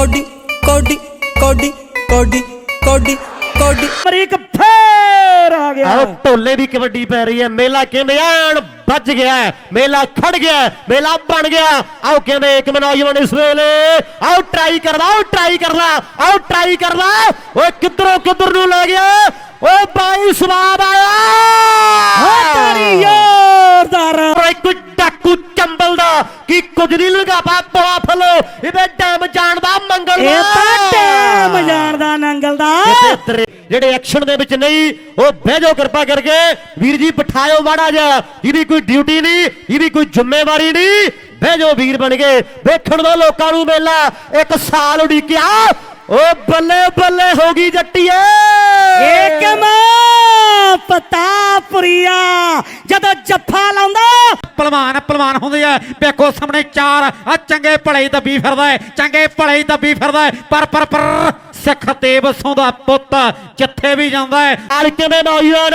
Cody ਕੋਡੀ ਕੋਡੀ ਕੋਡੀ ਕੋਡੀ ਕੋਡੀ। ਅਮਰੀਕ ਫੇਰ ਆ ਗਿਆ। ਆਓ ਢੋਲੇ ਦੀ ਕਬੱਡੀ ਪੈ ਰਹੀ ਹੈ। ਮੇਲਾ ਕਹਿੰਦੇ ਆਣ? ਵੱਜ ਗਿਆ ਮੇਲਾ ਖੜ ਗਿਆ ਮੇਲਾ ਬਣ ਗਿਆ ਆਓ ਕਹਿੰਦੇ ਇੱਕ ਨੌਜਵਾਨ ਇਸ ਵੇਲੇ। ਆਓ ਟਰਾਈ ਕਰਦਾ ਆਓ ਟਰਾਈ ਕਰਦਾ ਆਓ ਟਰਾਈ ਕਰਦਾ ਓਏ ਕਿੱਧਰੋਂ ਕਿੱਧਰ ਨੂੰ ਲੈ ਗਿਆ? ਓ ਬਾਈ ਸਵਾਬ ਦਾ ਕੀ ਕੁਝ ਨਹੀਂ ਲਗਾਪਾ ਪਵਾ ਫਲੋ। ਇਹਦੇ ਟਾਈਮ ਜਾਣਦਾ ਮੰਗਲ ਇਹ ਤਾਂ ਟਾਈਮ ਜਾਣਦਾ ਨੰਗਲ ਦਾ ਕਿਤੇ ਤੇਰੇ ਜਿਹੜੇ ਐਕਸ਼ਨ ਦੇ ਵਿੱਚ ਨਹੀਂ ਉਹ ਬਹਿ ਜਾਓ ਕਿਰਪਾ ਕਰਕੇ। ਵੀਰ ਜੀ ਬਿਠਾਇਓ ਮਾੜਾ ਜਿਹਾ। ਇਹਦੀ ਕੋਈ ਡਿਊਟੀ ਨਹੀਂ ਇਹਦੀ ਕੋਈ ਜ਼ਿੰਮੇਵਾਰੀ ਨਹੀਂ। ਬਹਿ ਜਾਓ ਵੀਰ ਬਣ ਕੇ। ਵੇਖਣ ਦਾ ਲੋਕਾਂ ਨੂੰ ਮੇਲਾ। ਇੱਕ ਸਾਲ ਉਡੀਕਿਆ। ਉਹ ਬੱਲੇ ਬੱਲੇ ਹੋ ਗਈ ਜੱਟੀਏ ਏਕਮ ਪਤਾਪੁਰੀਆ ਜਦੋਂ ਜੱਫਾ ਲਾਉਂਦਾ ਪਹਿਲਵਾਨ ਪਹਿਲਵਾਨ ਹੁੰਦੇ ਆ ਵੇਖੋ ਸਾਹਮਣੇ ਚਾਰ ਆ ਚੰਗੇ ਭਲੇ ਦੱਬੀ ਫਿਰਦਾ ਹੈ ਚੰਗੇ ਭਲੇ ਦੱਬੀ ਫਿਰਦਾ ਹੈ। ਪਰ ਪਰ ਪਰ ਸਿੱਖ ਤੇਬ ਦਾ ਪੁੱਤ ਜਿੱਥੇ ਵੀ ਜਾਂਦਾ ਹੈ ਆਲ ਕਿਵੇਂ ਨੌਜਵਾਨ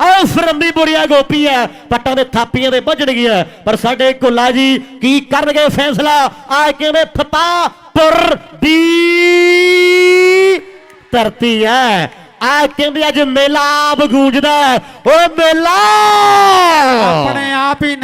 ਆਓ ਫਰੰਦੀ ਬੁੜੀਆ ਗੋਪੀ ਹੈ। ਪੱਟਾਂ ਦੇ ਥਾਪੀਆਂ ਦੇ ਵੱਜਣਗੀਆਂ ਪਰ ਸਾਡੇ ਕੁੱਲਾ ਜੀ ਕੀ ਕਰਨਗੇ ਫੈਸਲਾ? ਆ ਕਿਵੇਂ ਫਤਾ ਪੁਰ ਦੀ ਧਰਤੀ ਹੈ। ਆ ਕਹਿੰਦੇ ਅੱਜ ਮੇਲਾ ਆਪ ਗੂੰਜਦਾ। ਓ ਮੇਲਾ! ਆਪਣੇ